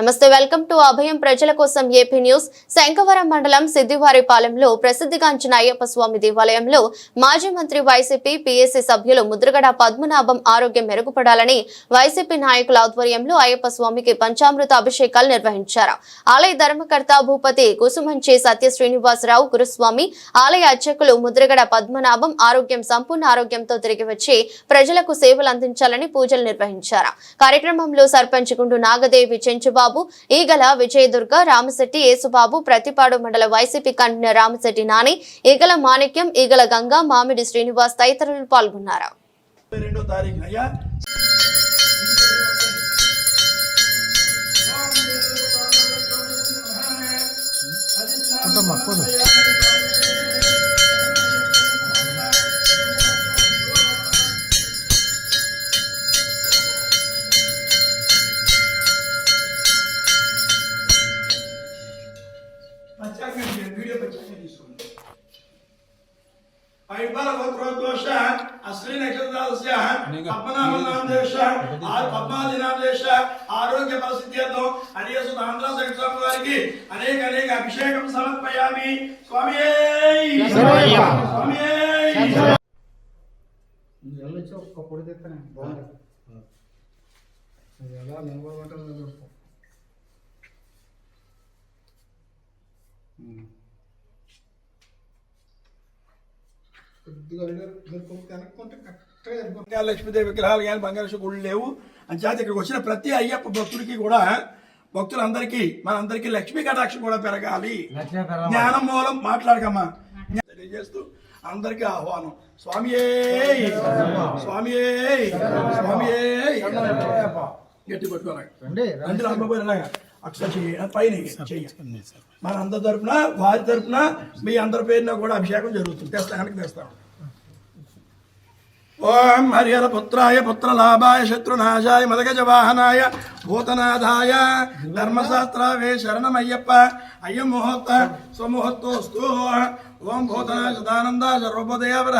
నమస్తే welcome to అభయం ప్రజల కోసం ఏపీ న్యూస్. శంకవరం మండలం సిద్దివారిపాలెంలో ప్రసిద్ధిగాంచిన అయ్యప్ప స్వామి దేవాలయంలో మాజీ మంత్రి వైసీపీ పీఎస్సీ సభ్యులు ముద్రగడ పద్మనాభం ఆరోగ్యం మెరుగుపడాలని వైసీపీ నాయకుల ఆధ్వర్యంలో అయ్యప్ప స్వామికి పంచామృత అభిషేకాలు నిర్వహించారు. ఆలయ ధర్మకర్త భూపతి కుసుమంచి సత్య శ్రీనివాసరావు గురుస్వామి ఆలయ అర్చకులు ముద్రగడ పద్మనాభం ఆరోగ్యం సంపూర్ణ ఆరోగ్యంతో తిరిగి వచ్చి ప్రజలకు సేవలు అందించాలని పూజలు నిర్వహించారు. కార్యక్రమంలో సర్పంచ్ గుండు నాగదేవి చెంచుబాబు ఈగల విజయదుర్గ రామశెట్టి యేసుబాబు ప్రతిపాడు మండల వైసీపీ కన్వీనర్ రామశెట్టి నాని ఈగల మాణిక్యం ఈగల గంగా మామిడి శ్రీనివాస్ తదితరులు పాల్గొన్నారు. ముప్పై రెండో తారీఖు అయ్యా పచ్చాక వీడియో పచ్చాక తీసుకోండి ఐబల గోత్రోద్ఘోష అశ్రీ నక్షత్రాలస్య పద్మనాభనామదేశ ఆ పద్మాదినామదేశ ఆరోగ్య పరిస్థితితో హరియేసు ఆంధ్ర సంక్షేమ వారికి అనేక అనేక అభిషేకం సమర్పయామి స్వామి స్వామి వెళ్ళొచ్చి ఒక్క పొడి తెస్తానే బాగుంటుంది అది ఎలా నిలబడమంటారు కొద్దిగా లక్ష్మీదేవి విగ్రహాలు కానీ బంగారు గుళ్ళు లేవు. అంచేత ఇక్కడికి వచ్చిన ప్రతి అయ్యప్ప భక్తుడికి కూడా భక్తులందరికీ మనందరికీ లక్ష్మీ కటాక్షం కూడా పెరగాలి. జ్ఞానం మూలం మాట్లాడకమ్మా. తెలియజేస్తూ అందరికీ ఆహ్వానం. స్వామి స్వామి స్వామి గట్టి పట్టుకోవాలి రండి రండి. రామబాబు ఇలాగా అక్షర చెయ్యి పైన చెయ్యి మన అందరి తరపున వారి తరపున మీ అందరి పేరున కూడా అభిషేకం జరుగుతుంది. తెస్తా కనుక తెస్తాం. ఓం హరిహర పుత్రాయ పుత్రలాభాయ శత్రునాశాయ మదగజ వాహనాయ భూతనాథాయ ధర్మశాస్త్రావే శరణమయ్యప్ప అయ్యం ముహూర్త స్వముహూర్తోస్తు ఓం భూతనాయ సదానంద సర్వోదయావర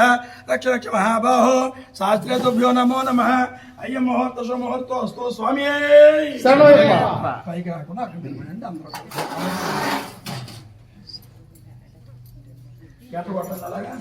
రక్ష రక్ష మహాబాహో శాస్త్రే తుభ్యో నమో నమ అయ్యం ముహూర్త స్వముహూర్తోస్తు స్వామి పైకి రాకుండా అక్కడ నిలబడండి అందరూ ఎట్లా కొట్టాలి అలాగా